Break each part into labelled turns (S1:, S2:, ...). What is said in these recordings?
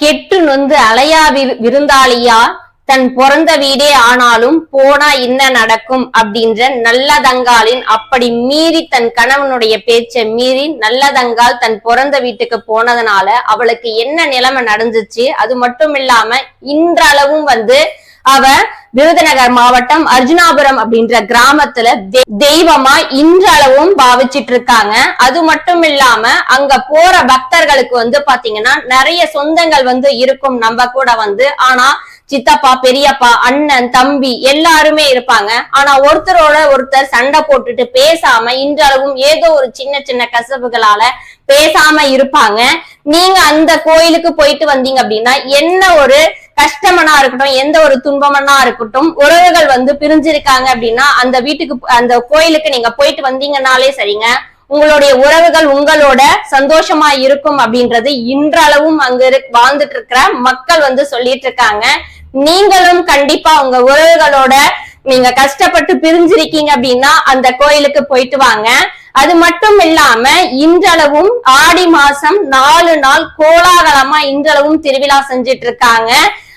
S1: கெட்டு நொந்து அலையா வி- விருந்தாளியா? தன் பிறந்த வீடே ஆனாலும் போனா என்ன நடக்கும் அப்படின்ற நல்லதங்காலின் அப்படி மீறி தன் கணவனுடைய பேச்சை மீறி நல்லதங்கால் தன் பிறந்த வீட்டுக்கு போனதுனால அவளுக்கு என்ன நிலைமை நடந்துச்சு? அது மட்டும் இல்லாம இன்றளவும் வந்து அவ விருதுநகர் மாவட்டம் அர்ஜுனாபுரம் அப்படின்ற கிராமத்துல தெ- தெய்வமா இன்றளவும் பாவிச்சிட்டு இருக்காங்க அது மட்டும் இல்லாம அங்க போற பக்தர்களுக்கு வந்து பாத்தீங்கன்னா நிறைய சொந்தங்கள் வந்து இருக்கும் நம்ம கூட வந்து. ஆனா சித்தப்பா பெரியப்பா அண்ணன் தம்பி எல்லாருமே இருப்பாங்க. ஆனா ஒருத்தரோட ஒருத்தர் சண்டை போட்டுட்டு பேசாம இன்றளவும் ஏதோ ஒரு சின்ன சின்ன கசப்புகளால பேசாம இருப்பாங்க. நீங்க அந்த கோயிலுக்கு போயிட்டு வந்தீங்க அப்படின்னா என்ன ஒரு கஷ்டமனா இருக்கட்டும் எந்த ஒரு துன்பமனா இருக்கட்டும் உறவுகள் வந்து பிரிஞ்சிருக்காங்க அப்படின்னா அந்த வீட்டுக்கு அந்த கோயிலுக்கு நீங்க போயிட்டு வந்தீங்கன்னாலே சரிங்க. உங்களுடைய உறவுகள் உங்களோட சந்தோஷமா இருக்கும் அப்படின்றது இன்றளவும் அங்க இரு- வாழ்ந்துட்டு இருக்கிற மக்கள் வந்து சொல்லிட்டு இருக்காங்க நீங்களும் கண்டிப்பா உங்க உறவுகளோட நீங்க கஷ்டப்பட்டு பிரிஞ்சிருக்கீங்க அப்படின்னா அந்த கோயிலுக்கு போயிட்டு வாங்க. அது மட்டும் இல்லாம இன்றளவும் ஆடி மாசம் நாலு நாள் கோலாகலமா இன்றளவும் திருவிழா செஞ்சிட்டு இருக்காங்க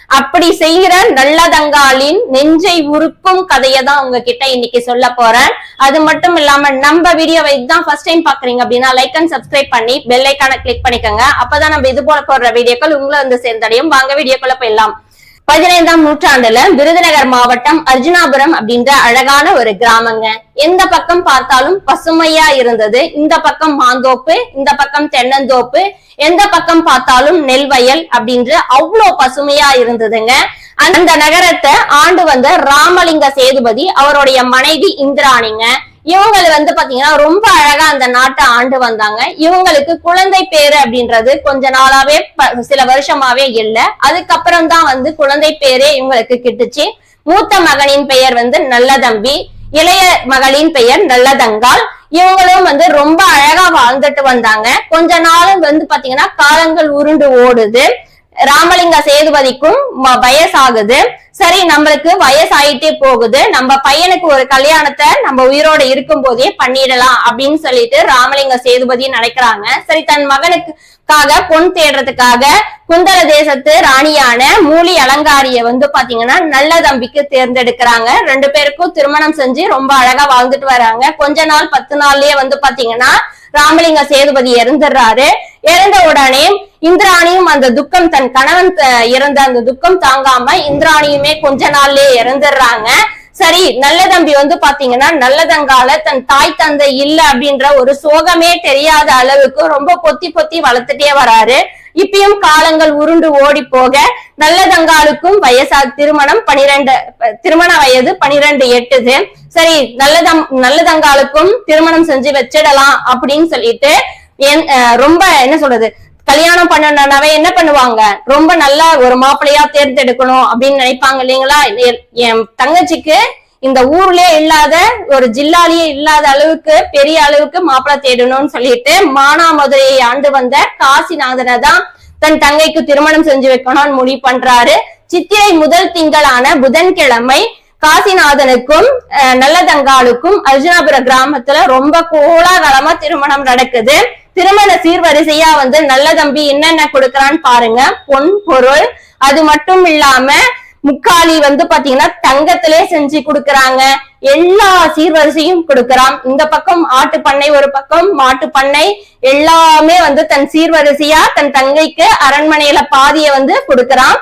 S1: அப்படி செய்கிற நல்லதங்காலின் நெஞ்சை உருக்கும் கதையை தான் உங்ககிட்ட இன்னைக்கு சொல்ல போறேன். அது மட்டும் இல்லாம நம்ம வீடியோவை தான் ஃபர்ஸ்ட் டைம் பாக்குறீங்க அப்படின்னா லைக் அண்ட் சப்ஸ்கிரைப் பண்ணி பெல் ஐக்கான கிளிக் பண்ணிக்கோங்க. அப்பதான் நம்ம இது போல போடுற வீடியோக்கள் உங்களை வந்து சேர்ந்தடையும். வாங்க வீடியோக்குள்ள போயிடலாம். பதினைந்தாம் நூற்றாண்டுல விருதுநகர் மாவட்டம் அர்ஜுனாபுரம் அப்படின்ற அழகான ஒரு கிராமங்க. எந்த பக்கம் பார்த்தாலும் பசுமையா இருந்தது. இந்த பக்கம் மாந்தோப்பு இந்த பக்கம் தென்னந்தோப்பு எந்த பக்கம் பார்த்தாலும் நெல் வயல் அப்படின்ற அவ்வளோ பசுமையா இருந்ததுங்க. அந்த நகரத்தை ஆண்டு வந்த ராமலிங்க சேதுபதி அவருடைய மனைவி இந்திராணிங்க. இவங்க வந்து பாத்தீங்கன்னா ரொம்ப அழகா அந்த நாட்டை ஆண்டு வந்தாங்க. இவங்களுக்கு குழந்தை பேரு அப்படின்றது கொஞ்ச நாளாவே ப- சில வருஷமாவே இல்ல. அதுக்கப்புறம் தான் வந்து குழந்தை பேரே இவங்களுக்கு கிட்டுச்சு. மூத்த மகனின் பெயர் வந்து நல்லதம்பி இளைய மகளின் பெயர் நல்லதங்காள். இவங்களும் வந்து ரொம்ப அழகா வாழ்ந்துட்டு வந்தாங்க. கொஞ்ச நாளும் வந்து பாத்தீங்கன்னா காலங்கள் உருண்டு ஓடுது. ராமலிங்க சேதுபதிக்கும் ம- வயசாகுது. சரி நம்மளுக்கு வயசாயிட்டே போகுது. நம்ம பையனுக்கு ஒரு கல்யாணத்தை நம்ம உயிரோட இருக்கும் போதே பண்ணிடலாம் அப்படின்னு சொல்லிட்டு ராமலிங்க சேதுபதி நினைக்கிறாங்க. சரி தன் மகனுக்காக பொன் தேடுறதுக்காக குந்தல தேசத்து ராணியான மூலி அலங்காரிய வந்து பாத்தீங்கன்னா நல்ல தம்பிக்கு தேர்ந்தெடுக்கிறாங்க. ரெண்டு பேருக்கும் திருமணம் செஞ்சு ரொம்ப அழகா வாழ்ந்துட்டு வராங்க. கொஞ்ச நாள் பத்து நாள்லயே வந்து பாத்தீங்கன்னா ராமலிங்க சேதுபதி இறந்துடுறாரு. இறந்த உடனே இந்திராணியும் அந்த துக்கம் தன் கணவன் இறந்த அந்த துக்கம் தாங்காம இந்திராணியுமே கொஞ்ச நாள்லயே இறந்துடுறாங்க. சரி நல்ல தம்பி வந்து பாத்தீங்கன்னா நல்லதங்கால தன் தாய் தந்தை இல்ல அப்படின்ற ஒரு சோகமே தெரியாத அளவுக்கு ரொம்ப பொத்தி பொத்தி வளர்த்துட்டே வராரு. இப்பயும் காலங்கள் உருண்டு ஓடி போக நல்லதங்காலுக்கும் வயசா திருமணம் பனிரெண்டு திருமண வயது பனிரெண்டு எட்டுது. சரி நல்லதம் நல்லதங்காலுக்கும் திருமணம் செஞ்சு வச்சிடலாம் அப்படின்னு சொல்லிட்டு என்- ரொம்ப என்ன சொல்றது கல்யாணம் பண்ணணும்னாவே என்ன பண்ணுவாங்க? ரொம்ப நல்லா ஒரு மாப்பிள்ளையா தேர்ந்தெடுக்கணும் அப்படின்னு நினைப்பாங்க இல்லைங்களா? என்- தங்கச்சிக்கு இந்த ஊர்லயே இல்லாத ஒரு ஜில்லாலேயே இல்லாத அளவுக்கு பெரிய அளவுக்கு மாப்பிள்ளை தேடணும்னு சொல்லிட்டு மானாமதுரையை ஆண்டு வந்த காசிநாதனை தான் தன் தங்கைக்கு திருமணம் செஞ்சு வைக்கணும்னு முடிவு பண்றாரு. சித்திரை முதல் திங்களான புதன்கிழமை காசிநாதனுக்கும் அஹ், நல்லதங்காலுக்கும் அர்ஜுனாபுர கிராமத்துல ரொம்ப கோலாகலமா திருமணம் நடக்குது. திருமண சீர்வரிசையா வந்து நல்ல தம்பி என்னென்ன கொடுக்கறான்னு பாருங்க. பொன் பொருள். அது மட்டும் இல்லாம முக்காலி வந்து பாத்தீங்கன்னா தங்கத்திலே செஞ்சு கொடுக்கறாங்க. எல்லா சீர்வரிசையும் கொடுக்கறான். இந்த பக்கம் ஆட்டு பண்ணை ஒரு பக்கம் மாட்டு பண்ணை எல்லாமே வந்து தன் சீர்வரிசையா தன் தங்கைக்கு அரண்மனையில பாதிய வந்து கொடுக்கறான்.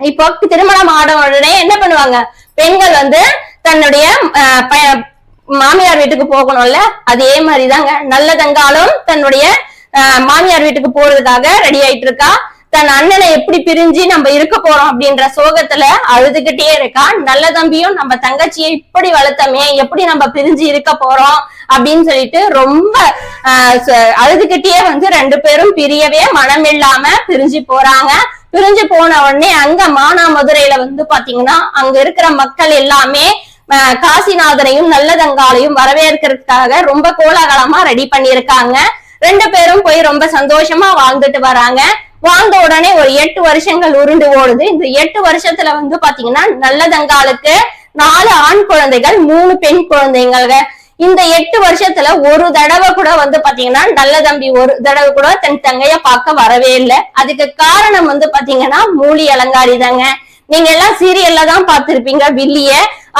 S1: இப்போ திருமணம் ஆன உடனே என்ன பண்ணுவாங்க? பெண்கள் வந்து தன்னுடைய அஹ், மாமியார் வீட்டுக்கு போகணும்ல அதே மாதிரிதாங்க. நல்ல தங்காலும் தன்னுடைய அஹ், மாமியார் வீட்டுக்கு போறதுக்காக ரெடி ஆயிட்டு இருக்கா. தன் அண்ணனை எப்படி பிரிஞ்சு நம்ம இருக்க போறோம் அப்படின்ற சோகத்துல அழுதுகிட்டே இருக்கா. நல்ல தம்பியும் நம்ம தங்கச்சியை இப்படி வளர்த்தமே எப்படி நம்ம பிரிஞ்சு இருக்க போறோம் அப்படின்னு சொல்லிட்டு ரொம்ப அழுதுகிட்டே வந்து ரெண்டு பேரும் பிரியவே மனம் இல்லாம பிரிஞ்சு போறாங்க. பிரிஞ்சு போன உடனே அங்க மானாமதுரையில வந்து பாத்தீங்கன்னா அங்க இருக்கிற மக்கள் எல்லாமே காசிநாதனையும் நல்லதங்காலையும் வரவேற்கிறதுக்காக ரொம்ப கோலாகலமா ரெடி பண்ணியிருக்காங்க. ரெண்டு பேரும் போய் ரொம்ப சந்தோஷமா வாழ்ந்துட்டு வராங்க. வாழ்ந்த உடனே ஒரு எட்டு வருஷங்கள் உருண்டு ஓடுது. இந்த எட்டு வருஷத்துல வந்து பாத்தீங்கன்னா நல்லதங்காலுக்கு நாலு ஆண் குழந்தைகள் மூணு பெண் குழந்தைங்க இந்த எட்டு வருஷத்துல ஒரு தடவை கூட வந்து பாத்தீங்கன்னா நல்ல தம்பி ஒரு தடவை கூட தன் தங்கைய பார்க்க வரவே இல்லை. அதுக்கு காரணம் வந்து பாத்தீங்கன்னா மூலி அலங்காரி தாங்க. நீங்க எல்லாம் சீரியல்ல தான் பார்த்திருப்பீங்க வில்லிய.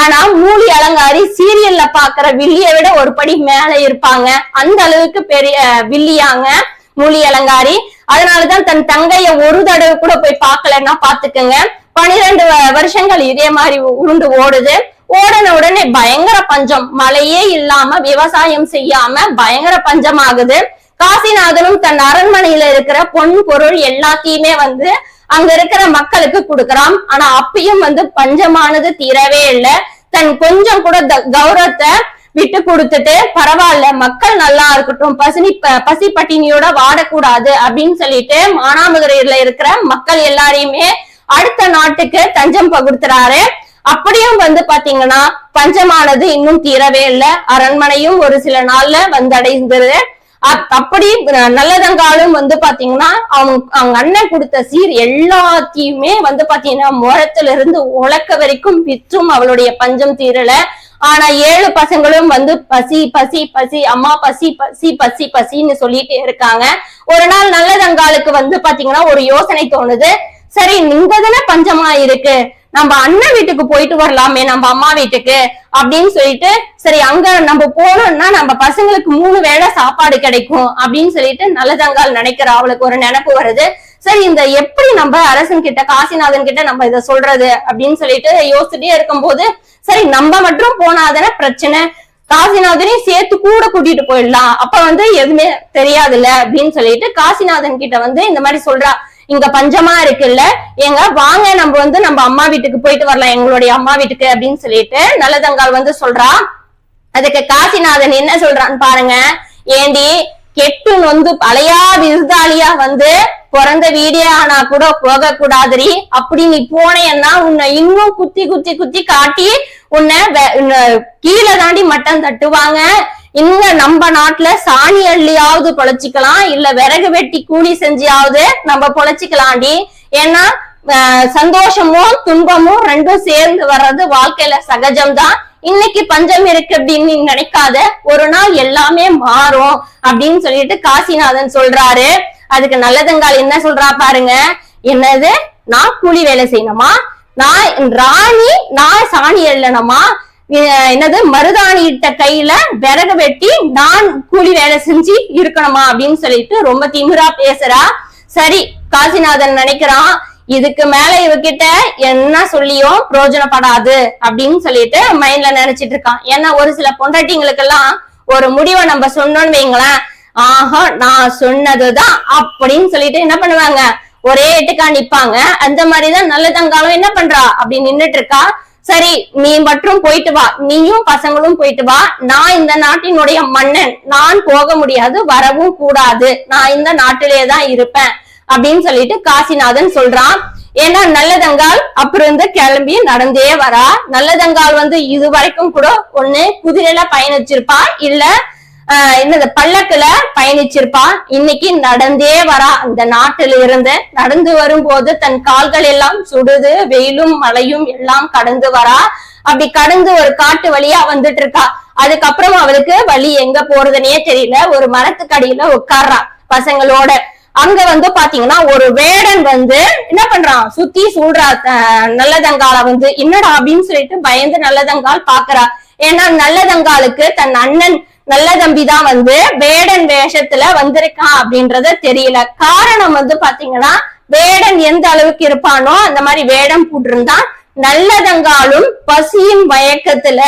S1: ஆனா மூலி அலங்காரி சீரியல்ல பாக்குற வில்லிய விட ஒரு படி மேல இருப்பாங்க. அந்த அளவுக்கு பெரிய வில்லியாங்க மூலி அலங்காரி. அதனாலதான் தன் தங்கைய ஒரு தடவை கூட போய் பாக்கலன்னா பாத்துக்கோங்க பனிரெண்டு வருஷங்கள் இதே மாதிரி உருண்டு ஓடுது. ஓடன உடனே பயங்கர பஞ்சம். மழையே இல்லாம விவசாயம் செய்யாம பயங்கர பஞ்சம் ஆகுது காசிநாதனும் தன் அரண்மனையில இருக்கிற பொன் பொருள் எல்லாத்தையுமே வந்து அங்க இருக்கிற மக்களுக்கு கொடுக்கறான். ஆனா அப்பயும் வந்து பஞ்சமானது தீரவே இல்லை. தன் கொஞ்சம் கூட த- கௌரவத்தை விட்டு கொடுத்துட்டு பரவாயில்ல மக்கள் நல்லா இருக்கட்டும் பசினி ப- பசி பட்டினியோட வாடக்கூடாது அப்படின்னு சொல்லிட்டு மானாமதுரையில இருக்கிற மக்கள் எல்லாரையுமே அடுத்த நாட்டுக்கு தஞ்சம் பகுத்துறாரு. அப்படியும் வந்து பாத்தீங்கன்னா பஞ்சமானது இன்னும் தீரவே இல்லை. அரண்மனையும் ஒரு சில நாள்ல வந்தடைந்தது. அப்படி நல்லதங்காலும் வந்து பாத்தீங்கன்னா அவங்க அவங்க அண்ணன் கொடுத்த சீர் எல்லாத்தையுமே வந்து பாத்தீங்கன்னா முரத்துல இருந்து உலக்க வரைக்கும் விற்றும் அவளுடைய பஞ்சம் தீரல. ஆனா ஏழு பசங்களும் வந்து பசி பசி பசி அம்மா பசி பசி பசி பசின்னு சொல்லிட்டு இருக்காங்க. ஒரு நாள் நல்லதங்காலுக்கு வந்து பாத்தீங்கன்னா ஒரு யோசனை தோணுது. சரி இங்க தானே பஞ்சமா இருக்கு. நம்ம அண்ணன் வீட்டுக்கு போயிட்டு வரலாமே நம்ம அம்மா வீட்டுக்கு அப்படின்னு சொல்லிட்டு சரி அங்க நம்ம போனோம்னா நம்ம பசங்களுக்கு மூணு வேளை சாப்பாடு கிடைக்கும் அப்படின்னு சொல்லிட்டு நல்லதங்கால் நினைக்கிற அவளுக்கு ஒரு நினைப்பு வருது. சரி இந்த எப்படி நம்ம அரசன் கிட்ட காசிநாதன் கிட்ட நம்ம இதை சொல்றது அப்படின்னு சொல்லிட்டு யோசிச்சுட்டே இருக்கும்போது சரி நம்ம மட்டும் போனாதானே பிரச்சனை. காசிநாதனையும் சேர்த்து கூட கூட்டிட்டு போயிடலாம். அப்ப வந்து எதுவுமே தெரியாதுல்ல அப்படின்னு சொல்லிட்டு காசிநாதன் கிட்ட வந்து இந்த மாதிரி சொல்றா. இங்க பஞ்சமா இருக்குல்ல? எங்க வாங்க நம்ம வந்து நம்ம அம்மா வீட்டுக்கு போயிட்டு வரலாம் எங்களுடைய அம்மா வீட்டுக்கு அப்படின்னு சொல்லிட்டு நல்லதங்கால் வந்து சொல்றா. அதுக்கு காசிநாதன் என்ன சொல்றான்னு பாருங்க. ஏண்டி கெட்டு நொந்து பழையா விருதாளியா வந்து பிறந்த வீடே ஆனா கூட போக கூடாதுரி அப்படி நீ போனேன்னா உன்னை இன்னும் குத்தி குத்தி குத்தி காட்டி உன்னை உன்னை கீழே தாண்டி மட்டம் தட்டுவாங்க. இங்க நம்ம நாட்டுல சாணி அள்ளியாவது பொழைச்சிக்கலாம் இல்ல விறகு வெட்டி கூலி செஞ்சியாவது நம்ம பொழைச்சிக்கலாம்டி. ஏன்னா அஹ், சந்தோஷமும் துன்பமும் ரெண்டும் சேர்ந்து வர்றது வாழ்க்கையில சகஜம்தான். இன்னைக்கு பஞ்சம் இருக்கு அப்படின்னு நினைக்காத. ஒரு நாள் எல்லாமே மாறும் அப்படின்னு சொல்லிட்டு காசிநாதன் சொல்றாரு. அதுக்கு நல்லதங்கால் என்ன சொல்றா பாருங்க. என்னது? நான் கூலி வேலை செய்யணுமா? நான் ராணி நான் சாணி எல்லணுமா என்னது மருதாணியிட்ட கையில விறகு வெட்டி நான் கூலி வேலை செஞ்சு இருக்கணுமா அப்படின்னு சொல்லிட்டு ரொம்ப திமிரா பேசுறா. சரி காசிநாதன் நினைக்கிறான் இதுக்கு மேல இவகிட்ட என்ன சொல்லியும் பிரயோஜனப்படாது அப்படின்னு சொல்லிட்டு மைண்ட்ல நினைச்சிட்டு இருக்கான். ஏன்னா ஒரு சில பொண்டாட்டிங்களுக்கெல்லாம் ஒரு முடிவை நம்ம சொன்னோம்னு வைங்களேன் ஆஹா நான் சொன்னதுதான் அப்படின்னு சொல்லிட்டு என்ன பண்ணுவாங்க? ஒரே எட்டுக்கா நிப்பாங்க. அந்த மாதிரிதான் நல்லதங்காலம் என்ன பண்றா? அப்படி நின்னுட்டு இருக்கா. சரி நீ மட்டும் போயிட்டு வா. நீயும் பசங்களும் போயிட்டு வா. நான் இந்த நாட்டினுடைய மன்னன். நான் போக முடியாது வரவும் கூடாது. நான் இந்த நாட்டிலே தான் இருப்பேன். அப்படின்னு சொல்லிட்டு காசிநாதன் சொல்றான். ஏன்னா நல்லதங்கால்? அப்புறம் இருந்து கிளம்பி நடந்தே வரா. நல்லதங்கால் வந்து இது வரைக்கும் கூட ஒண்ணு குதிரையில பயணிச்சிருப்பா? இல்ல என்னது பல்லக்குல பயணிச்சிருப்பா. இன்னைக்கு நடந்தே வரா. அந்த நாட்டில இருந்து நடந்து வரும்போது தன் கால்கள் எல்லாம் சுடுது வெயிலும் மழையும் எல்லாம் கடந்து வரா. அப்படி கடந்து ஒரு காட்டு வழியா வந்துட்டு இருக்கா. அதுக்கப்புறம் அவளுக்கு வழி எங்க போறதுன்னே தெரியல. ஒரு மரத்துக்கடியில உட்கார்றா பசங்களோட. அங்க வந்து பாத்தீங்கன்னா ஒரு வேடன் வந்து என்ன பண்றான்? சுத்தி சூடுறா. அஹ், நல்லதங்கால வந்து என்னடா? அப்படின்னு சொல்லிட்டு பயந்து நல்லதங்கால் பாக்குறா. ஏன்னா நல்லதங்காலுக்கு தன் அண்ணன் நல்ல தம்பி தான் வந்து வேடன் வேஷத்துல வந்திருக்கான் அப்படின்றது தெரியல. காரணம் வந்து பாத்தீங்கன்னா வேடன் எந்த அளவுக்கு இருப்பானோ அந்த மாதிரி வேடம் போட்டிருந்தான் நல்லதங்காலும் பசியின் மயக்கத்துல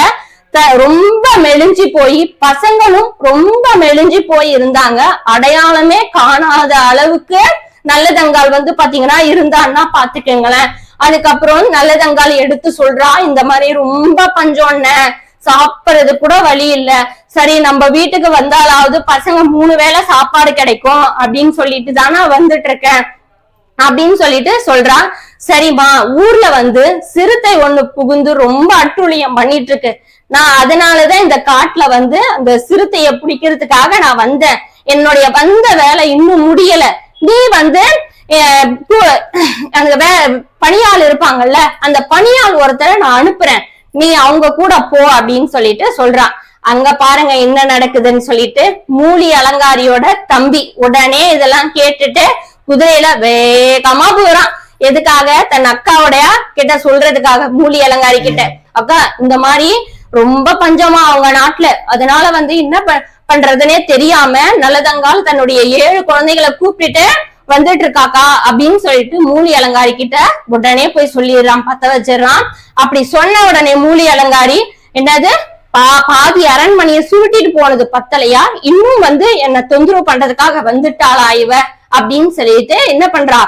S1: த- ரொம்ப மெலிஞ்சு போய் பசங்களும் ரொம்ப மெலிஞ்சு போய் இருந்தாங்க. அடையாளமே காணாத அளவுக்கு நல்லதங்கால் வந்து பாத்தீங்கன்னா இருந்தான்னா பாத்துக்கோங்களேன். அதுக்கப்புறம் நல்லதங்கால் எடுத்து சொல்றா இந்த மாதிரி ரொம்ப பஞ்சோன்ன சாப்பிடுறது கூட வழி இல்ல. சரி நம்ம வீட்டுக்கு வந்தாலாவது பசங்க மூணு வேளை சாப்பாடு கிடைக்கும் அப்படின்னு சொல்லிட்டு தானே வந்துட்டு இருக்கேன் அப்படின்னு சொல்லிட்டு சொல்றா சரிம்மா ஊர்ல வந்து சிறுத்தை ஒண்ணு புகுந்து ரொம்ப அட்டுழியம் பண்ணிட்டு இருக்கு நான் அதனாலதான் இந்த காட்டுல வந்து அந்த சிறுத்தைய பிடிக்கிறதுக்காக நான் வந்தேன். என்னுடைய வந்த வேலை இன்னும் முடியல. நீ வந்து அஹ், அந்த வே பணியாள் இருப்பாங்கல்ல அந்த பணியாள் ஒருத்தரை நான் அனுப்புறேன். நீ அவங்க கூட போ அப்படின்னு சொல்லிட்டு சொல்றான். அங்க பாருங்க என்ன நடக்குதுன்னு சொல்லிட்டு மூலி அலங்காரியோட தம்பி உடனே இதெல்லாம் கேட்டுட்டு குதிரையில வேகமா போறான். எதுக்காக? தன் அக்காவுடைய கிட்ட சொல்றதுக்காக மூலி அலங்காரி கிட்ட. அக்கா இந்த மாதிரி ரொம்ப பஞ்சமா அவங்க நாட்டுல. அதனால வந்து என்ன ப- பண்றதுனே தெரியாம நல்லதங்கால் தன்னுடைய ஏழு குழந்தைகளை கூப்பிட்டுட்டு வந்துட்டு இருக்காக்கா அப்படின்னு சொல்லிட்டு மூலி அலங்காரி கிட்ட உடனே போய் சொல்லிடுறான் பத்த வச்சிடுறான். அப்படி சொன்ன உடனே மூலி அலங்காரி என்னது? பா பாதி அரண்மனையை சுருட்டிட்டு போனது பத்தலையா? இன்னும் வந்து என்ன தொந்தரவு பண்றதுக்காக வந்துட்டாளா இவ? அப்படின்னு சொல்லிட்டு என்ன பண்றா?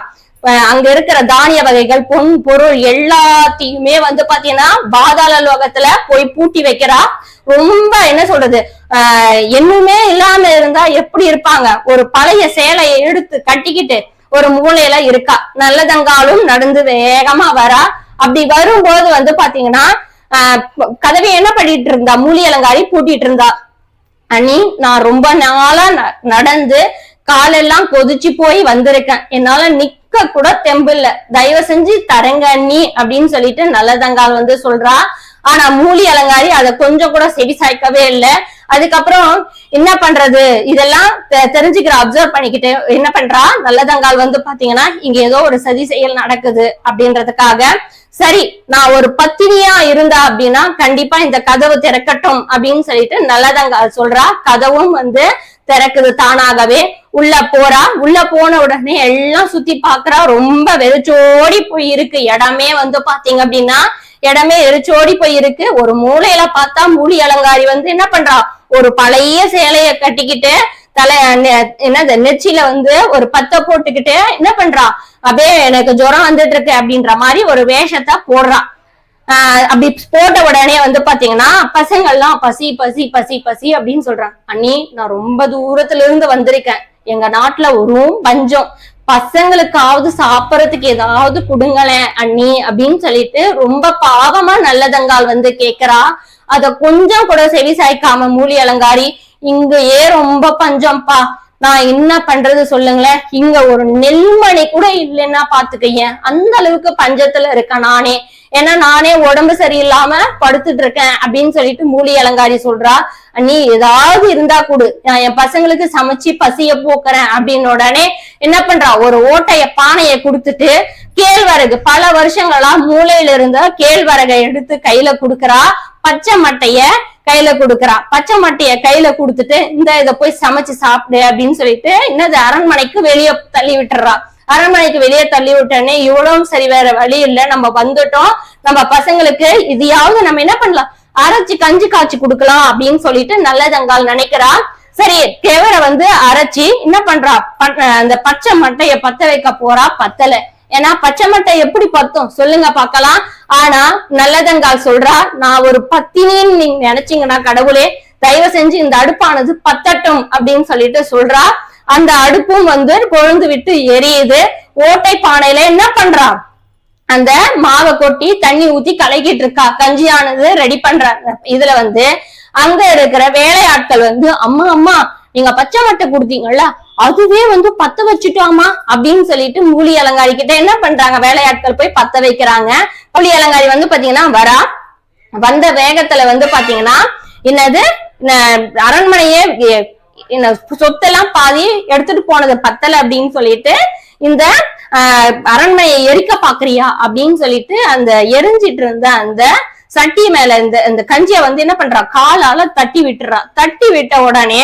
S1: அஹ் அங்க இருக்கிற தானிய வகைகள் பொன் பொருள் எல்லாத்தையுமே வந்து பாத்தீங்கன்னா பாதாள லோகத்துல போய் பூட்டி வைக்கிறா. ரொம்ப என்ன சொல்றது? ஆஹ் என்னுமே இல்லாம இருந்தா எப்படி இருப்பாங்க? ஒரு பழைய சேலையை எடுத்து கட்டிக்கிட்டு ஒரு மூலையில இருக்கா. நல்லதங்காலும் நடந்து வேகமா வரா. அப்படி வரும்போது வந்து பாத்தீங்கன்னா கதவை என்ன பண்ணிட்டு இருந்தா? மூலி அலங்காரி பூட்டிட்டு இருந்தா. அண்ணி நான் ரொம்ப நாளா ந- நடந்து காலெல்லாம் கொதிச்சு போய் வந்திருக்கேன். என்னால நிக்க கூட தெம்பு இல்ல தயவு செஞ்சு தரங்க அண்ணி அப்படின்னு சொல்லிட்டு நல்லதங்கால் வந்து சொல்றா. ஆனா மூலி அலங்காரி அதை கொஞ்சம் கூட செவி சாய்க்கவே இல்ல. அதுக்கப்புறம் என்ன பண்றது? இதெல்லாம் தெ- தெரிஞ்சுக்கிற அப்சர்வ் பண்ணிக்கிட்டு என்ன பண்றா? நல்லதங்கால் வந்து பாத்தீங்கன்னா இங்க ஏதோ ஒரு சதி செயல் நடக்குது அப்படின்றதுக்காக சரி நான் ஒரு பத்தினியா இருந்தா அப்படின்னா கண்டிப்பா இந்த கதவு திறக்கட்டும் அப்படின்னு சொல்லிட்டு நல்லதங்கால் சொல்றா. கதவும் வந்து திறக்குது தானாகவே. உள்ள போறா. உள்ள போன உடனே எல்லாம் சுத்தி பாக்குறா. ரொம்ப வெறிச்சோடி போய் இருக்கு இடமே வந்து பாத்தீங்க அப்படின்னா இடமே எரிச்சோடி போய் இருக்கு ஒரு மூலையில பார்த்தா மூலி அலங்காரி வந்து என்ன பண்றா? ஒரு பழைய சேலைய கட்டிக்கிட்டு தலை நெ- என்னது நெச்சில வந்து ஒரு பத்த போட்டுக்கிட்டு என்ன பண்றா? அப்படியே எனக்கு ஜுரம் வந்துட்டு இருக்கு அப்படின்ற மாதிரி ஒரு வேஷத்தை போடுறா. ஆஹ் அப்படி போட்ட உடனே வந்து பாத்தீங்கன்னா பசங்கள்லாம் பசி பசி பசி பசி அப்படின்னு சொல்றாங்க. அண்ணி நான் ரொம்ப தூரத்துல இருந்து வந்திருக்கேன். எங்க நாட்டுல ஒரு பஞ்சம். பசங்களுக்காவது சாப்பிடறதுக்கு ஏதாவது கொடுங்களேன் அண்ணி அப்படின்னு சொல்லிட்டு ரொம்ப பாவமா நல்லதங்கால் வந்து கேக்குறா. அத கொஞ்சம் கூட செவி சாய்க்காம மூலி அலங்காரி இங்கேயே ரொம்ப பஞ்சம்ப்பா. நான் என்ன பண்றது சொல்லுங்களேன். இங்க ஒரு நெல்மணி கூட இல்லைன்னா பாத்துக்கீங்க. அந்த அளவுக்கு பஞ்சத்துல இருக்கேன் நானே. ஏன்னா நானே உடம்பு சரியில்லாம படுத்துட்டு இருக்கேன் அப்படின்னு சொல்லிட்டு மூலி அலங்காரி சொல்றா. நீ ஏதாவது இருந்தா கொடு. நான் என் பசங்களுக்கு சமைச்சு பசிய போக்குறேன் அப்படின்னு உடனே என்ன பண்றா? ஒரு ஓட்டைய பானைய கொடுத்துட்டு கேழ்வரகு. பல வருஷங்களா மூலையில இருந்த கேழ்வரகை எடுத்து கையில குடுக்கறா. பச்சை மட்டைய கையில குடுக்கறா. பச்சை மட்டைய கையில கொடுத்துட்டு இந்த இத போய் சமைச்சு சாப்பிடு அப்படின்னு சொல்லிட்டு என்னது அரண்மனைக்கு வெளியே தள்ளி விட்டுறா. அரண்மனைக்கு வெளியே தள்ளி விட்டோன்னே இவ்வளவும் சரி வேற வழி இல்ல நம்ம வந்துட்டோம். நம்ம பசங்களுக்கு இதையாவது நம்ம என்ன பண்ணலாம்? அரைச்சு கஞ்சி காய்ச்சி கொடுக்கலாம் அப்படின்னு சொல்லிட்டு நல்லதங்கால் நினைக்கிறா சரி கேவரை வந்து அரைச்சி என்ன பண்றா? அந்த பச்சை மட்டைய பத்த வைக்க போறா பத்தல. ஏன்னா பச்சை மட்டை எப்படி பத்தும்? சொல்லுங்க பார்க்கலாம். ஆனா நல்லதங்கால் சொல்றா நான் ஒரு பத்தினின்னு நீங்க நினைச்சீங்கன்னா கடவுளே தயவு செஞ்சு இந்த அடுப்பானது பத்தட்டும் அப்படின்னு சொல்லிட்டு சொல்றா. அந்த அடுப்பும் வந்து கொழுந்து விட்டு எரியுது. ஓட்டை பானையில என்ன பண்றா? அந்த மாவை கொட்டி தண்ணி ஊத்தி கலக்கிட்டு இருக்கா. கஞ்சியானது ரெடி பண்றாங்க. இதுல வந்து அங்க இருக்கிற வேலையாட்கள் வந்து அம்மா அம்மா நீங்க பச்சை மட்டை கொடுத்தீங்கல்ல அதுவே வந்து பத்த வச்சுட்டோமா? அப்படின்னு சொல்லிட்டு மூலி அலங்காரி கிட்ட என்ன பண்றாங்க? வேலையாட்கள் போய் பத்த வைக்கிறாங்க. மூலி அலங்காரி வந்து பாத்தீங்கன்னா வரா வந்த வேகத்துல வந்து பாத்தீங்கன்னா என்னது அரண்மனையே என்ன சொத்தெல்லாம் பாதி எடுத்துட்டு போனது பத்தல அப்படின்னு சொல்லிட்டு இந்த ஆஹ், அரண்மனையை எரிக்க பாக்குறியா? அப்படின்னு சொல்லிட்டு அந்த எரிஞ்சிட்டு இருந்த அந்த சட்டி மேல இந்த இந்த கஞ்சிய வந்து என்ன பண்றா? காலால தட்டி விட்டுறா. தட்டி விட்ட உடனே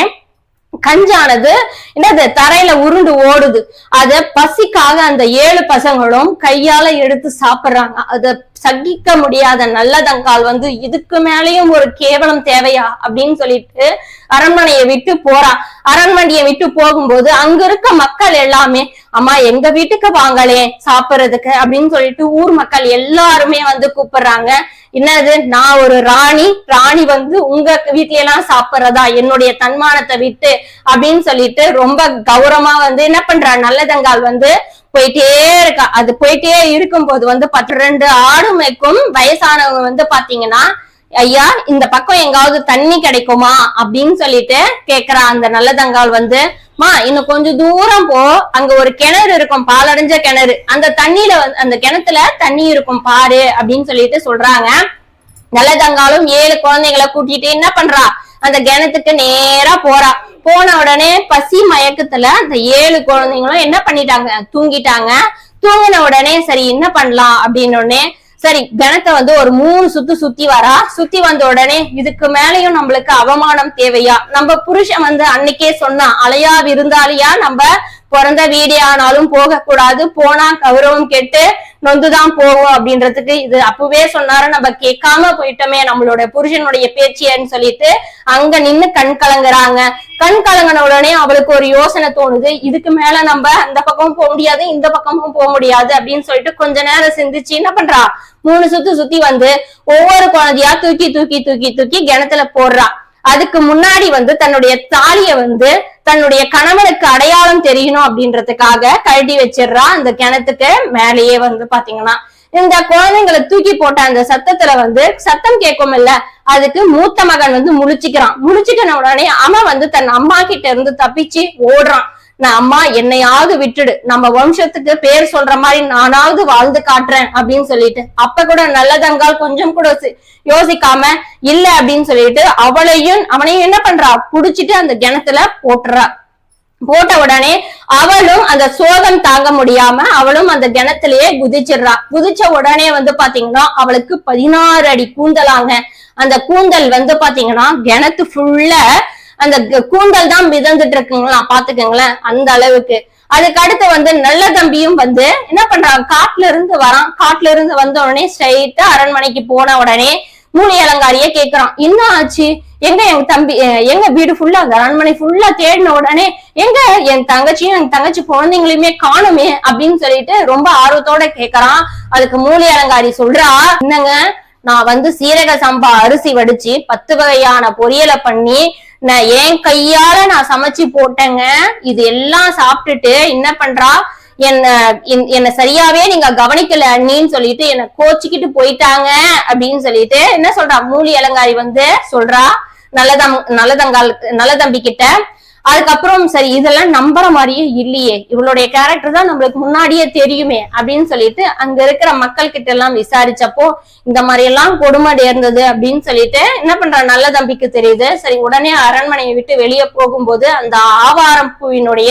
S1: கஞ்சானது என்னது? தரையில உருண்டு ஓடுது. அத பசிக்காக அந்த ஏழு பசங்களும் கையால எடுத்து சாப்பிடுறாங்க. அத சகிக்க முடியாத நல்லதங்கால் வந்து இதுக்கு மேலயும் ஒரு கேவலம் தேவையா? அப்படின்னு சொல்லிட்டு அரண்மனையை விட்டு போறா. அரண்மனையை விட்டு போகும்போது அங்க இருக்க மக்கள் எல்லாமே அம்மா எங்க வீட்டுக்கு வாங்களே சாப்பிடுறதுக்கு? அப்படின்னு சொல்லிட்டு ஊர் மக்கள் எல்லாருமே வந்து கூப்பிடுறாங்க. என்னது? நான் ஒரு ராணி. ராணி வந்து உங்க வீட்ல எல்லாம் சாப்பிடுறதா? என்னுடைய தன்மானத்தை விட்டு? அப்படின்னு சொல்லிட்டு ரொம்ப கௌரவமா வந்து என்ன பண்றா? நல்லதங்கால் வந்து போயிட்டே இருக்கா. அது போயிட்டே இருக்கும்போது வந்து பத்து ரெண்டு ஆடு மேய்க்கும் வயசானவங்க வந்து பாத்தீங்கன்னா ஐயா இந்த பக்கம் எங்காவது தண்ணி கிடைக்குமா? அப்படின்னு சொல்லிட்டு கேக்குறா அந்த நல்லதங்கால் வந்து. மா இன்னும் கொஞ்சம் தூரம் போ. அங்க ஒரு கிணறு இருக்கும் பாலடைஞ்ச கிணறு. அந்த தண்ணியில வந்து அந்த கிணத்துல தண்ணி இருக்கும் பாரு. அப்படின்னு சொல்லிட்டு சொல்றாங்க. நல்லதங்காலும் ஏழு குழந்தைங்களை கூட்டிட்டு என்ன பண்றா? அந்த கிணத்துக்கு நேரா போறா. போன உடனே பசி மயக்கத்துல அந்த ஏழு குழந்தைங்களும் என்ன பண்ணிட்டாங்க? தூங்கிட்டாங்க. தூங்கின உடனே சரி என்ன பண்ணலாம் அப்படின்னு உடனே சரி கணத்தை வந்து ஒரு மூணு சுத்து சுத்தி வரா. சுத்தி வந்த உடனே இதுக்கு மேலயும் நம்மளுக்கு அவமானம் தேவையா? நம்ம புருஷன் வந்து அன்னைக்கே சொன்னா அலையா விருந்தாலியா நம்ம பிறந்த வீடே ஆனாலும் போக கூடாது போனா கௌரவம் கெட்டு நொந்துதான் போகும் அப்படின்றதுக்கு இது அப்பவே சொன்னாரு. நம்ம கேட்காம போயிட்டோமே நம்மளோட புருஷனுடைய பேச்சியன்னு சொல்லிட்டு அங்க நின்னு கண் கலங்குறாங்க. கண் கலங்கின உடனே அவளுக்கு ஒரு யோசனை தோணுது. இதுக்கு மேல நம்ம அந்த பக்கமும் போக முடியாது இந்த பக்கமும் போக முடியாது அப்படின்னு சொல்லிட்டு கொஞ்ச நேரம் சிந்திச்சு என்ன பண்றா? மூணு சுத்து சுத்தி வந்து ஒவ்வொரு குழந்தையா தூக்கி தூக்கி தூக்கி தூக்கி கிணத்துல போடுறா. அதுக்கு முன்னாடி வந்து தன்னுடைய தாலிய வந்து தன்னுடைய கணவனுக்கு அடையாளம் தெரியணும் அப்படின்றதுக்காக கழட்டி வச்சிடுறா. அந்த கிணத்துக்கு மேலேயே வந்து பாத்தீங்கன்னா இந்த குழந்தைங்களை தூக்கி போட்ட அந்த சத்தத்துல வந்து சத்தம் கேட்கும் இல்ல அதுக்கு மூத்த மகன் வந்து முழிச்சுக்கிறான். முழிச்சுக்கின உடனே அவன் வந்து தன் அம்மா கிட்ட இருந்து தப்பிச்சு ஓடுறான். நான் அம்மா என்னையாவது விட்டுடு. நம்ம வம்சத்துக்கு பேர் சொல்ற மாதிரி நானாவது வாழ்ந்து காட்டுறேன் அப்படின்னு சொல்லிட்டு. அப்ப கூட நல்லதங்கால் கொஞ்சம் கூட யோசிக்காம இல்ல அப்படின்னு சொல்லிட்டு அவளையும் அவனையும் என்ன பண்றா? புடிச்சிட்டு அந்த கிணத்துல போட்டுறா. போட்ட உடனே அவளும் அந்த சோகம் தாங்க முடியாம அவளும் அந்த கிணத்துலயே குதிச்சிடுறா. குதிச்ச உடனே வந்து பாத்தீங்கன்னா அவளுக்கு பதினாறு அடி கூந்தலாங்க. அந்த கூந்தல் வந்து பாத்தீங்கன்னா கிணத்து ஃபுல்லா அந்த கூந்தல் தான் மிதந்துட்டு இருக்குங்களா பாத்துக்கோங்களேன் அந்த அளவுக்கு. அதுக்கு அடுத்து வந்து நல்ல தம்பியும் வந்து என்ன பண்றான்? காட்டுல இருந்து வரான். காட்டுல இருந்து வந்த உடனே ஸ்ட்ரைட்டா அரண்மனைக்கு போன உடனே மூலி அலங்காரியே கேக்குறான். என்ன ஆச்சு? எங்க என் தம்பி எங்க வீடு ஃபுல்லா அந்த அரண்மனை ஃபுல்லா தேடின உடனே எங்க என் தங்கச்சியும் என் தங்கச்சி குழந்தைங்களையுமே காணுமே அப்படின்னு சொல்லிட்டு ரொம்ப ஆர்வத்தோட கேக்குறான். அதுக்கு மூலி அலங்காரி சொல்றா என்னங்க நான் வந்து சீரக சம்பா அரிசி வடிச்சு பத்து வகையான பொரியலை பண்ணி நான் என் கையால நான் சமைச்சு போட்டேங்க. இது எல்லாம் சாப்பிட்டுட்டு என்ன பண்றா? என்ன என்- என்ன சரியாவே நீங்க கவனிக்கல அண்ணின்னு சொல்லிட்டு என்ன கோச்சிக்கிட்டு போயிட்டாங்க அப்படின்னு சொல்லிட்டு என்ன சொல்றா? மூலி அலங்காரி வந்து சொல்றா. நல்லதம் நல்லதங்கால் நல்லதம்பி கிட்ட அதுக்கப்புறம் சரி இதெல்லாம் நம்புற மாதிரியே இல்லையே. இவளுடைய கேரக்டர் தான் நம்மளுக்கு முன்னாடியே தெரியுமே அப்படின்னு சொல்லிட்டு அங்க இருக்கிற மக்கள் கிட்ட எல்லாம் விசாரிச்சப்போ இந்த மாதிரி எல்லாம் கொடுமை நேர்ந்தது அப்படின்னு சொல்லிட்டு என்ன பண்ற? நல்ல தம்பிக்கு தெரியுது. சரி உடனே அரண்மனையை விட்டு வெளியே போகும்போது அந்த ஆவாரம் பூவினுடைய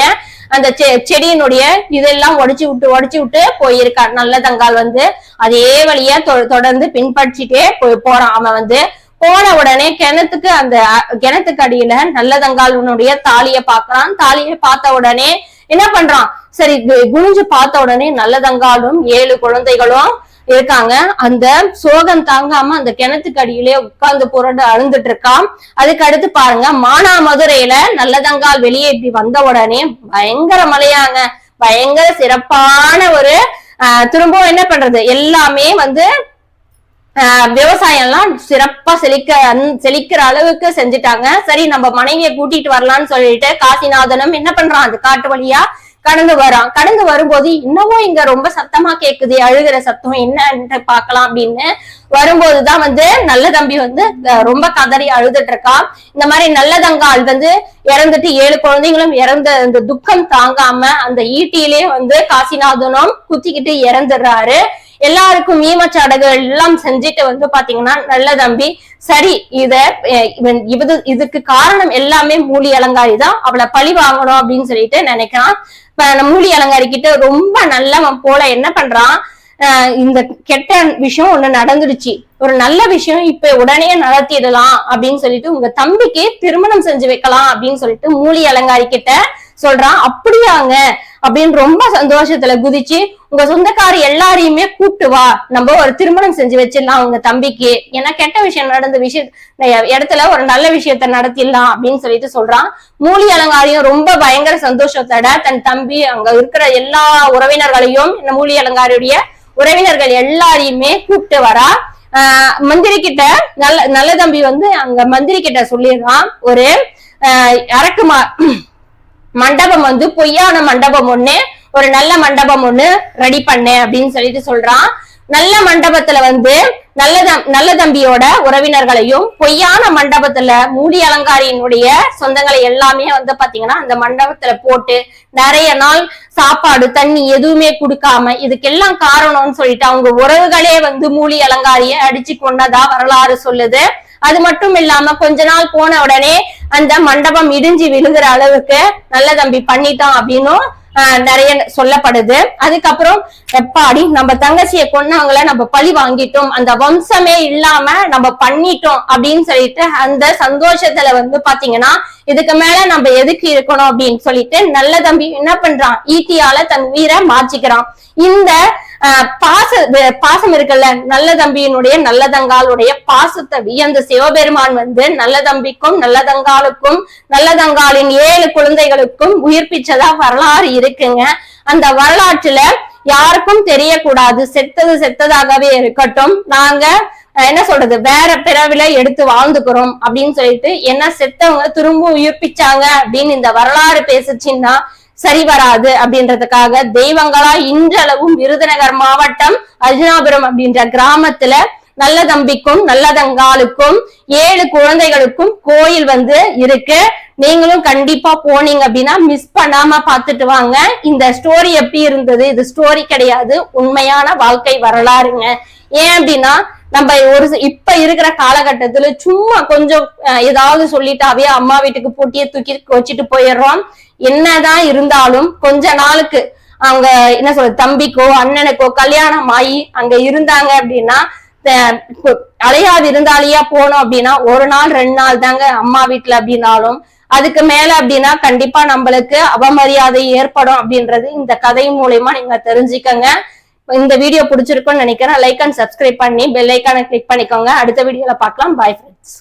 S1: அந்த செ- செடியினுடைய இதெல்லாம் உடைச்சு விட்டு உடைச்சு விட்டு போயிருக்கார் நல்ல தங்கால் வந்து அதே வழியா தொ- தொடர்ந்து பின்பற்றிட்டே போய் போறான். அவன் வந்து போன உடனே கிணத்துக்கு அந்த கிணத்துக்கு அடியில நல்லதங்காலுடைய தாலிய பாக்குறான் தாலிய பார்த்த உடனே என்ன பண்றான்? சரி கு- குனிஞ்சு பார்த்த உடனே நல்லதங்காலும் ஏழு குழந்தைகளும் இருக்காங்க. அந்த சோகம் தாங்காம அந்த கிணத்துக்கு அடியிலே உட்கார்ந்து புரண்டு அழுந்துட்டு இருக்கான். அதுக்கு அடுத்து பாருங்க மானாமதுரையில நல்லதங்கால் வெளியே இப்படி வந்த உடனே பயங்கர மலையாங்க பயங்கர சிறப்பான ஒரு ஆஹ், திரும்பவும் என்ன பண்றது? எல்லாமே வந்து விவசாயம்லாம் சிறப்பா செழிக்க செழிக்கிற அளவுக்கு செஞ்சுட்டாங்க. சரி நம்ம மனைவியை கூட்டிட்டு வரலாம்னு சொல்லிட்டு காசிநாதனும் என்ன பண்றான்? அந்த காட்டு வழியா கடந்து வரான். கடந்து வரும்போது இன்னமும் இங்க ரொம்ப சத்தமா கேக்குது அழுகிற சத்தம் என்னன்ட்டு பார்க்கலாம் அப்படின்னு. வரும்போதுதான் வந்து நல்ல தம்பி வந்து ரொம்ப கதறி அழுதுட்டு இருக்கான். இந்த மாதிரி நல்லதங்கால் வந்து இறந்துட்டு ஏழு குழந்தைங்களும் இறந்த அந்த துக்கம் தாங்காம அந்த ஈட்டியிலே வந்து காசிநாதனும் குத்திக்கிட்டு இறந்துடுறாரு. எல்லாருக்கும் ஈமச்சாடகு எல்லாம் செஞ்சுட்டு வந்து பாத்தீங்கன்னா நல்ல தம்பி. சரி இத இது இதுக்கு காரணம் எல்லாமே மூலி அலங்காரி தான். அவளை பழி வாங்கணும் அப்படின்னு சொல்லிட்டு நினைக்கிறான். இப்ப மூலி அலங்காரி கிட்ட ரொம்ப நல்லவன் போல என்ன பண்றான்? இந்த கெட்ட விஷயம் ஒண்ணு நடந்துடுச்சு. ஒரு நல்ல விஷயம் இப்ப உடனே நடத்திடலாம் அப்படின்னு சொல்லிட்டு உங்க தம்பிக்கு திருமணம் செஞ்சு வைக்கலாம் அப்படின்னு சொல்லிட்டு மூலி அலங்காரி கிட்ட சொல்றான் அப்படியாங்க. அப்படின்னு ரொம்ப சந்தோஷத்துல குதிச்சு உங்க சொந்தக்காரர் எல்லாரையுமே கூப்பிட்டு வா. நம்ம ஒரு திருமணம் செஞ்சு வச்சிடலாம் உங்க தம்பிக்கு. ஏன்னா கெட்ட விஷயம் நடந்த விஷய இடத்துல ஒரு நல்ல விஷயத்த நடத்திடலாம். அப்படின்னு சொல்லிட்டு சொல்றான். மூலி அலங்காரியும் ரொம்ப பயங்கர சந்தோஷத்தோட தன் தம்பி அங்க இருக்கிற எல்லா உறவினர்களையும் இந்த மூலி அலங்காரியுடைய உறவினர்கள் எல்லாரையுமே கூப்பிட்டு வரா. ஆஹ் மந்திரி கிட்ட நல்ல நல்ல தம்பி வந்து அங்க மந்திரி கிட்ட சொல்லிடுறான். ஒரு ஆஹ் அரக்குமா மண்டபம் வந்து பொய்யான மண்டபம் ஒண்ணு ஒரு நல்ல மண்டபம் ஒண்ணு ரெடி பண்ணு அப்படின்னு சொல்லிட்டு சொல்றான். நல்ல மண்டபத்துல வந்து நல்ல நல்ல தம்பியோட உறவினர்களையும் பொய்யான மண்டபத்துல மூடி அலங்காரியினுடைய சொந்தங்களை எல்லாமே வந்து பாத்தீங்கன்னா அந்த மண்டபத்துல போட்டு நிறைய நாள் சாப்பாடு தண்ணி எதுவுமே கொடுக்காம இதுக்கெல்லாம் காரணம்னு சொல்லிட்டு அவங்க உறவுகளே வந்து மூலி அலங்காரிய அடிச்சு கொண்டதா வரலாறு சொல்லுது. அது மட்டும் இல்லாம கொஞ்ச நாள் போன உடனே அந்த மண்டபம் இடிஞ்சு விழுகிற அளவுக்கு நல்ல தம்பி பண்ணிட்டான் அப்படின்னும் நிறைய சொல்லப்படுது. அதுக்கப்புறம் எப்பாடி நம்ம தங்கச்சியை கொன்னவங்கள நம்ம பழி வாங்கிட்டோம். அந்த வம்சமே இல்லாம நம்ம பண்ணிட்டோம் அப்படின்னு சொல்லிட்டு அந்த சந்தோஷத்துல வந்து பாத்தீங்கன்னா இதுக்கு மேல நம்ம எதுக்கு இருக்கணும் அப்படின்னு சொல்லிட்டு நல்ல தம்பி என்ன பண்றான்? ஈட்டியால தன் உயிரை மாற்றிக்கிறான். இந்த பாச பாசம் இருக்குல்ல. நல்ல தம்பியினுடைய நல்லதங்காலுடைய பாசத்தை வியந்த சிவபெருமான் வந்து நல்ல தம்பிக்கும் நல்லதங்காலுக்கும் நல்லதங்காலின் ஏழு குழந்தைகளுக்கும் உயிர்ப்பிச்சதா வரலாறு இருக்குங்க. அந்த வரலாற்றுல யாருக்கும் தெரியக்கூடாது. செத்தது செத்ததாகவே இருக்கட்டும். நாங்க அஹ், என்ன சொல்றது? வேற பிறவில எடுத்து வாழ்ந்துக்கிறோம் அப்படின்னு சொல்லிட்டு என்ன செத்தவங்க திரும்ப உயிர்ப்பிச்சாங்க அப்படின்னு இந்த வரலாறு பேசுச்சுன்னா சரி வராது அப்படின்றதுக்காக தெய்வங்களா இன்றளவும் விருதுநகர் மாவட்டம் அர்ஜுனாபுரம் அப்படின்ற கிராமத்துல நல்ல தம்பிக்கும் நல்லதங்காலுக்கும் ஏழு குழந்தைகளுக்கும் கோயில் வந்து இருக்கு. நீங்களும் கண்டிப்பா போனீங்க அப்படின்னா மிஸ் பண்ணாம பாத்துட்டு வாங்க. இந்த ஸ்டோரி எப்படி இருந்தது? இது ஸ்டோரி கிடையாது. உண்மையான வாழ்க்கை வரலாறுங்க. ஏன் அப்படின்னா நம்ம ஒரு இப்ப இருக்கிற காலகட்டத்துல சும்மா கொஞ்சம் அஹ், ஏதாவது சொல்லிட்டாவே அம்மா வீட்டுக்கு பூட்டியே தூக்கி வச்சுட்டு போயிடுறோம். என்னதான் இருந்தாலும் கொஞ்ச நாளுக்கு அவங்க என்ன சொல்றது தம்பிக்கோ அண்ணனுக்கோ கல்யாணம் ஆகி அங்க இருந்தாங்க அப்படின்னா அலையாது இருந்தாலேயா போனோம் அப்படின்னா ஒரு நாள் ரெண்டு நாள் தாங்க அம்மா வீட்டுல அப்படின்னாலும் அதுக்கு மேல அப்படின்னா கண்டிப்பா நம்மளுக்கு அவமரியாதை ஏற்படும் அப்படின்றது இந்த கதை மூலயமா நீங்க தெரிஞ்சுக்கங்க. இந்த வீடியோ பிடிச்சிருக்கும்னு நினைக்கிறேன் லைக் அண்ட் சப்ஸ்கிரைப் பண்ணி பெல் ஐக்கானை கிளிக் பண்ணிக்கோங்க. அடுத்த வீடியோல பார்க்கலாம். Bye friends